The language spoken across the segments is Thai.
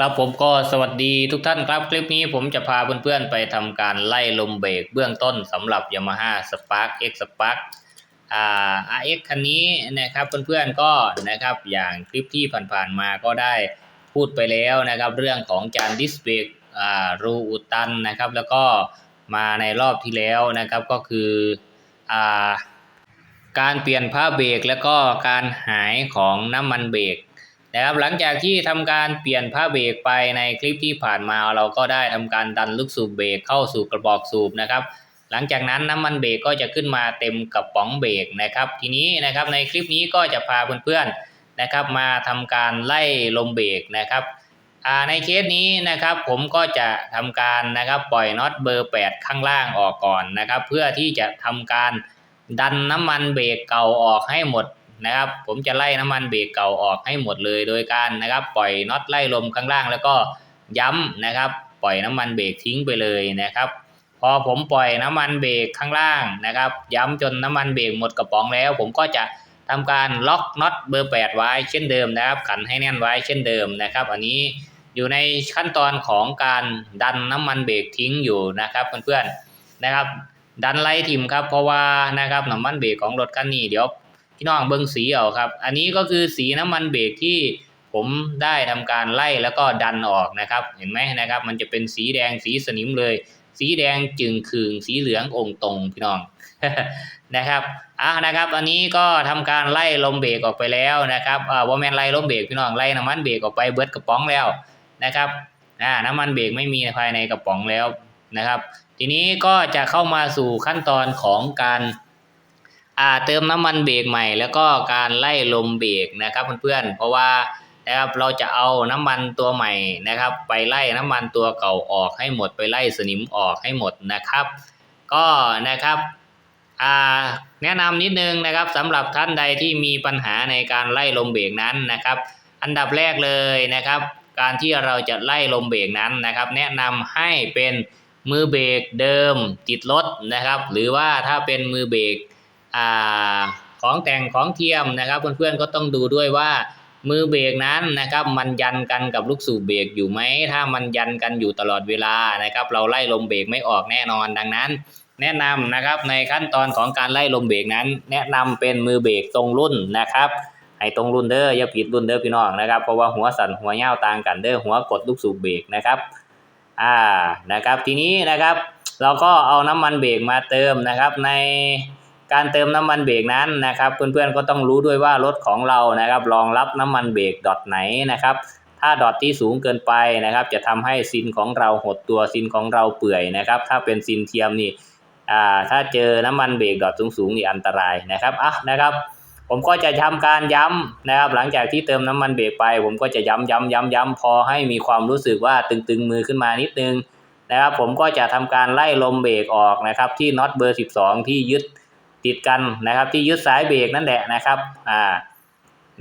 ครับผมก็สวัสดีทุกท่านครับคลิปนี้ผมจะพาเพื่อนๆไปทำการไล่ลมเบรกเบื้องต้นสำหรับ Yamaha Spark X Spark อ่า RX คันนี้นะครับเพื่อนๆก็นะครับอย่างคลิปที่ผ่านๆมาก็ได้พูดไปแล้วนะครับ เรื่องของจานดิสเบรกอ่ารูอุดตันนะครับ แล้วก็มาในรอบที่แล้วนะครับก็คืออ่าการเปลี่ยนผ้าเบรกแล้วก็การหายของน้ำมันเบรก นะครับหลังจากที่ทำการเปลี่ยนผ้าเบรกไปในคลิปที่ผ่านมาเราก็ได้ทำการดันลูกสูบเบรกเข้าสู่กระบอกสูบนะครับ หลังจากนั้นน้ำมันเบรกก็จะขึ้นมาเต็มกระป๋องเบรกนะครับ ทีนี้นะครับในคลิปนี้ก็จะพาเพื่อนๆนะครับ มาทำการไล่ลมเบรกนะครับในเคสนี้นะครับผมก็จะทำการนะครับปล่อยน็อตเบอร์ 8 ข้างล่างออกก่อนนะครับ เพื่อที่จะทำการดันน้ำมันเบรกเก่าออกให้หมด นะครับ ผมจะไล่น้ำมันเบรกเก่าออกให้หมดเลยโดยการนะครับ ปล่อยน็อตไล่ลมข้างล่างแล้วก็ย้ำนะครับ ปล่อยน้ำมันเบรกทิ้งไปเลยนะครับ พอผมปล่อยน้ำมันเบรกข้างล่างนะครับ ย้ำจนน้ำมันเบรกหมดกระป๋องแล้ว ผมก็จะทำการล็อกน็อตเบอร์ 8 ไว้เช่นเดิมนะครับ ขันให้แน่นไว้เช่นเดิมนะครับ อันนี้อยู่ในขั้นตอนของการดันน้ำมันเบรกทิ้งอยู่นะครับเพื่อนๆนะครับ ดันไล่ทิมครับเพราะว่านะครับน้ำมันเบรกของรถคันนี้เดี๋ยว พี่น้องเบิ้งสีเอาครับ อันนี้ก็คือสีน้ำมันเบรกที่ผมได้ทำการไล่แล้วก็ดันออกนะครับ เห็นไหมนะครับ มันจะเป็นสีแดงสีสนิมเลย สีแดงจึงคืงสีเหลืององตรงพี่น้องนะครับอะนะครับอันนี้ก็ทำการไล่ลมเบรกออกไปแล้วนะครับอ่าว่าแมนไล่ลมเบรกพี่น้องไล่น้ำมันเบรกออกไปเบิดกระป๋องแล้วนะครับอ่าน้ำมันเบรกไม่มีภายในกระป๋องแล้วนะครับ ทีนี้ก็จะเข้ามาสู่ขั้นตอนของการ อ่าเติมน้ำมันเบรกใหม่ แล้วก็การไล่ลมเบรกนะครับเพื่อนๆเพราะว่านะครับเราจะเอาน้ำมันตัวใหม่นะครับ ไปไล่น้ำมันตัวเก่าออกให้หมดไปไล่สนิมออกให้หมดนะครับ ก็นะครับอ่าแนะนำนิดนึงนะครับสำหรับท่านใดที่มีปัญหาในการไล่ลมเบรกนั้นนะครับ อันดับแรกเลยนะครับ การที่เราจะไล่ลมเบรกนั้นนะครับ แนะนำให้เป็นมือเบรกเดิมติดรถนะครับ หรือว่าถ้าเป็นมือเบรก อ่าของแต่งของเทียมนะครับ เพื่อนๆก็ต้องดูด้วยว่ามือเบรกนั้นนะครับ มันยันกันกับลูกสูบเบรกอยู่ไหม ถ้ามันยันกันอยู่ตลอดเวลานะครับ เราไล่ลมเบรกไม่ออกแน่นอนดังนั้น แนะนำนะครับในขั้นตอนของการไล่ลมเบรกนั้น แนะนำเป็นมือเบรกตรงรุ่นนะครับให้ตรงรุ่นเด้ออย่าผิดรุ่นเด้อพี่น้องนะครับเพราะว่าหัวสั่นหัวเย้าต่างกันเด้อหัวกดลูกสูบเบรกนะครับอ่านะครับทีนี้นะครับ เราก็เอาน้ำมันเบรกมาเติมนะครับใน การเติมน้ำมันเบรกนั้นนะครับ เพื่อนๆก็ต้องรู้ด้วยว่ารถของเรานะครับรองรับน้ำมันเบรกดอทไหนนะครับ ถ้าดอทที่สูงเกินไปนะครับ จะทำให้ซินของเราหดตัวซินของเราเปื่อยนะครับ ถ้าเป็นซินเทียมนี่อ่าถ้าเจอน้ำมันเบรกดอทสูงๆนี่อันตรายนะครับอะนะครับ ผมก็จะทำการย้ำนะครับ หลังจากที่เติมน้ำมันเบรกไป ผมก็จะย้ำย้ำย้ำย้ำพอให้มีความรู้สึกว่าตึงๆมือขึ้นมานิดนึงนะครับ ผมก็จะทำการไล่ลมเบรกออกนะครับ ที่น็อตเบอร์ 12 ที่ยึด ติดกันนะครับ ที่ยึดสายเบรกนั่นแหละนะครับอ่า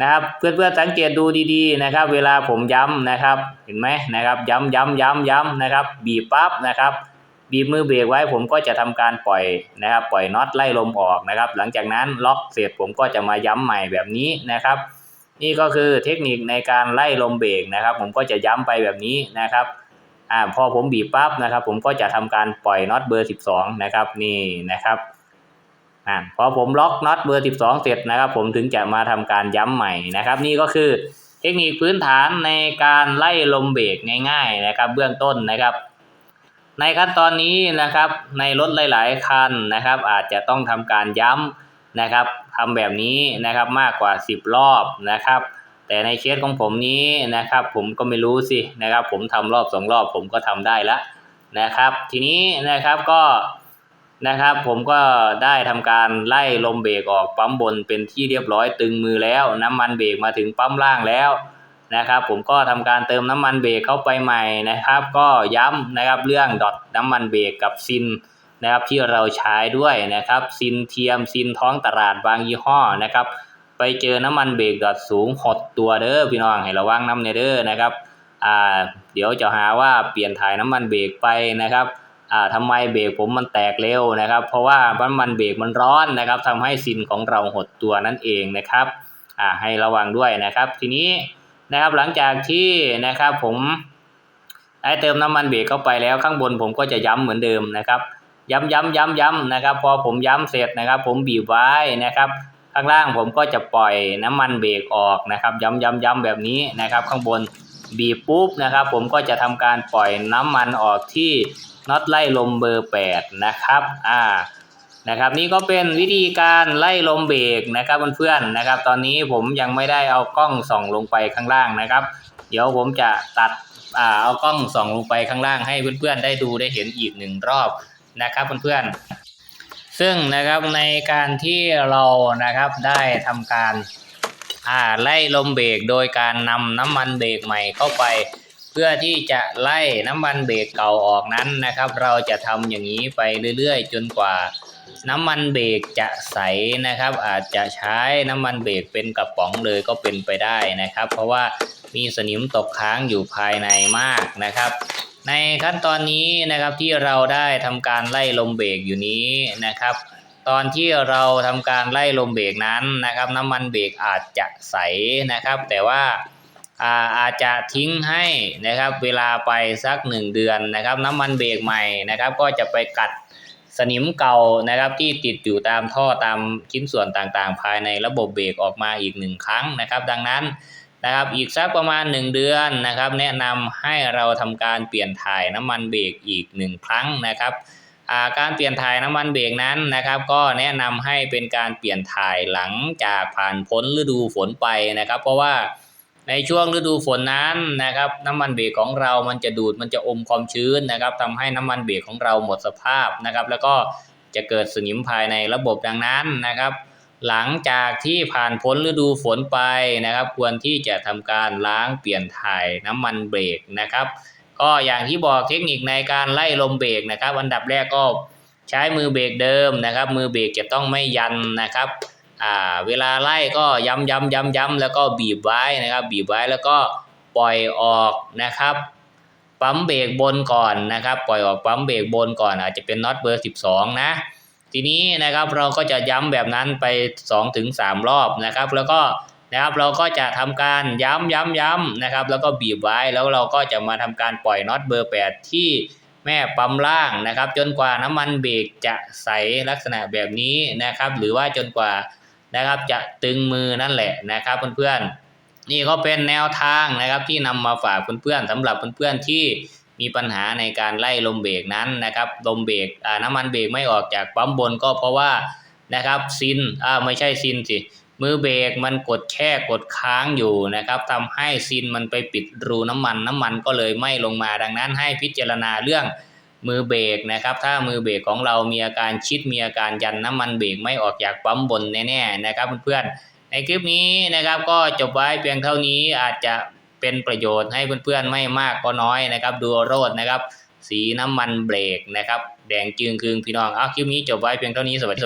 นะครับเพื่อนๆสังเกตดูดีๆนะครับ เวลาผมย้ำนะครับเห็นไหมนะครับ ย้ำย้ำย้ำย้ำนะครับ บีบปั๊บนะครับ บีบมือเบรกไว้ผมก็จะทำการปล่อยนะครับ ปล่อยน็อตไล่ลมออกนะครับ หลังจากนั้นล็อกเสร็จผมก็จะมาย้ำใหม่แบบนี้นะครับ นี่ก็คือเทคนิคในการไล่ลมเบรกนะครับ ผมก็จะย้ำไปแบบนี้นะครับอ่าพอผมบีบปั๊บนะครับ ผมก็จะทำการปล่อยน็อตเบอร์ 12 นะครับนี่นะครับ อ่าพอผมล็อกน็อตเบอร์ 12 เสร็จนะครับ ผมถึงจะมาทำการย้ำใหม่นะครับ นี่ก็คือเทคนิคพื้นฐานในการไล่ลมเบรกง่ายๆนะครับ เบื้องต้นนะครับ ในขั้นตอนนี้นะครับ ในรถหลายๆ คันนะครับ อาจจะต้องทำการย้ำนะครับทำแบบนี้นะครับมากกว่า 10 รอบนะครับ แต่ในเคสของผมนี้นะครับ ผมก็ไม่รู้สินะครับ ผมทำรอบสองรอบผมก็ทำได้แล้วนะครับ ทีนี้นะครับก็ นะครับ ผมก็ได้ทำการไล่ลมเบรกออกปั๊มบนเป็นที่เรียบร้อยตึงมือแล้ว น้ำมันเบรกมาถึงปั๊มล่างแล้วนะครับ ผมก็ทำการเติมน้ำมันเบรกเข้าไปใหม่นะครับ ก็ย้ำนะครับเรื่องดอทน้ำมันเบรกกับซินนะครับที่เราใช้ด้วยนะครับ ซินเทียมซินท้องตลาดบางยี่ห้อนะครับ ไปเจอน้ำมันเบรกดอทสูงหดตัวเด้อพี่น้องให้ระวังน้ำในเด้อนะครับอ่าเดี๋ยวจะหาว่าเปลี่ยนถ่ายน้ำมันเบรกไปนะครับ อ่าทำไมเบรกผมมันแตกเร็วนะครับ เพราะว่าน้ำมันเบรกมันร้อนนะครับทำให้ซินของเราหดตัวนั่นเองนะครับอ่าให้ระวังด้วยนะครับ ทีนี้นะครับหลังจากที่นะครับผมได้เติมน้ำมันเบรกเข้าไปแล้วข้างบนผมก็จะย้ำเหมือนเดิมนะครับ ย้ำย้ำย้ำย้ำนะครับ พอผมย้ำเสร็จนะครับ ผมบีบไว้นะครับ ข้างล่างผมก็จะปล่อยน้ำมันเบรกออกนะครับ ย้ำย้ำย้ำแบบนี้นะครับ ข้างบนบีบปุ๊บนะครับ ผมก็จะทำการปล่อยน้ำมันออกที่ น็อตไล่ลมเบอร์ 8 นะครับ อ่า นะครับ นี่ก็เป็นวิธีการไล่ลมเบรกนะครับเพื่อนๆนะครับ ตอนนี้ผมยังไม่ได้เอากล้องส่องลงไปข้างล่างนะครับ เดี๋ยวผมจะตัด อ่า เอากล้องส่องลงไปข้างล่างให้เพื่อนๆได้ดูได้เห็นอีกหนึ่งรอบนะครับเพื่อนๆ ซึ่งนะครับในการที่เรานะครับได้ทำการ อ่า ไล่ลมเบรกโดยการนำน้ำมันเบรกใหม่เข้าไป พื่อที่จะไล่น้ำมันเบรกเก่าออกนั้นนะครับ เราจะทำอย่างนี้ไปเรื่อยๆ จนกว่าน้ำมันเบรกจะใสนะครับ อาจจะใช้น้ำมันเบรกเป็นกระป๋องเลยก็เป็นไปได้นะครับ เพราะว่ามีสนิมตกค้างอยู่ภายในมากนะครับ ในขั้นตอนนี้นะครับที่เราได้ทำการไล่ลมเบรกอยู่นี้นะครับ ตอนที่เราทำการไล่ลมเบรกนั้นนะครับ น้ำมันเบรกอาจจะใสนะครับ แต่ว่า อาอาจจะทิ้งให้นะครับเวลาไปสักหนึ่งเดือนนะครับน้ำมันเบรกใหม่นะครับ ก็จะไปกัดสนิมเก่านะครับที่ติดอยู่ตามท่อตามชิ้นส่วนต่างๆ ภายในระบบเบรกออกมาอีกหนึ่งครั้งนะครับ ดังนั้นนะครับอีกสักประมาณ 1 เดือนนะครับ แนะนำให้เราทำการเปลี่ยนถ่ายน้ำมันเบรกอีก 1 ครั้งนะครับาการเปลี่ยนถ่ายน้ำมันเบรกนั้นนะครับ ก็แนะนำให้เป็นการเปลี่ยนถ่ายหลังจากผ่านพ้นฤดูฝนไปนะครับ เพราะว่า ในช่วงฤดูฝนนั้นนะครับ น้ำมันเบรกของเรามันจะดูดมันจะอมความชื้นนะครับทำให้น้ำมันเบรกของเราหมดสภาพนะครับ แล้วก็จะเกิดสนิมภายในระบบดังนั้นนะครับ หลังจากที่ผ่านพ้นฤดูฝนไปนะครับ ควรที่จะทำการล้างเปลี่ยนถ่ายน้ำมันเบรกนะครับ ก็อย่างที่บอกเทคนิคในการไล่ลมเบรกนะครับ อันดับแรกก็ใช้มือเบรกเดิมนะครับ มือเบรกจะต้องไม่ยันนะครับ อ่าเวลาไล่ก็ย้ำย้ำย้ำย้ำแล้วก็บีบไว้นะครับ บีบไว้แล้วก็ปล่อยออกนะครับปั๊มเบรกบนก่อนนะครับ ปล่อยออกปั๊มเบรกบนก่อน อาจจะเป็นน็อตเบอร์ 12 นะทีนี้นะครับเราก็จะย้ำแบบนั้นไป 2-3ถึงรอบนะครับ แล้วก็นะครับเราก็จะทำการย้ำย้ำย้ำนะครับ แล้วก็บีบไว้แล้วเราก็จะมาทำการปล่อยน็อตเบอร์ 8 ที่แม่ปั๊มล่างนะครับ จนกว่าน้ำมันเบรกจะใสลักษณะแบบนี้นะครับ หรือว่าจนกว่า นะครับ จะตึงมือนั่นแหละนะครับเพื่อนๆนี่ก็เป็นแนวทางนะครับที่นำมาฝากเพื่อนๆสำหรับเพื่อนๆที่มีปัญหาในการไล่ลมเบรกนั้นนะครับลมเบรกน้ำมันเบรกไม่ออกจากปั๊มบนก็เพราะว่านะครับซินอ่าไม่ใช่ซินสิมือเบรกมันกดแช่กดค้างอยู่นะครับทำให้ซินมันไปปิดรูน้ำมันน้ำมันก็เลยไม่ลงมาดังนั้นให้พิจารณาเรื่อง มือเบรกนะครับ ถ้ามือเบรกของเรามีอาการชิดมีอาการยันน้ำมันเบรกไม่ออกจากปั๊มบนแน่ๆนะครับเพื่อนๆในคลิปนี้นะครับก็จบไว้เพียงเท่านี้อาจจะเป็นประโยชน์ให้เพื่อนๆไม่มากก็น้อยนะครับ ดูโรดนะครับ สีน้ำมันเบรกนะครับ แดงจึงคืงพี่น้องเอาคลิปนี้จบไว้เพียงเท่านี้สวัสดี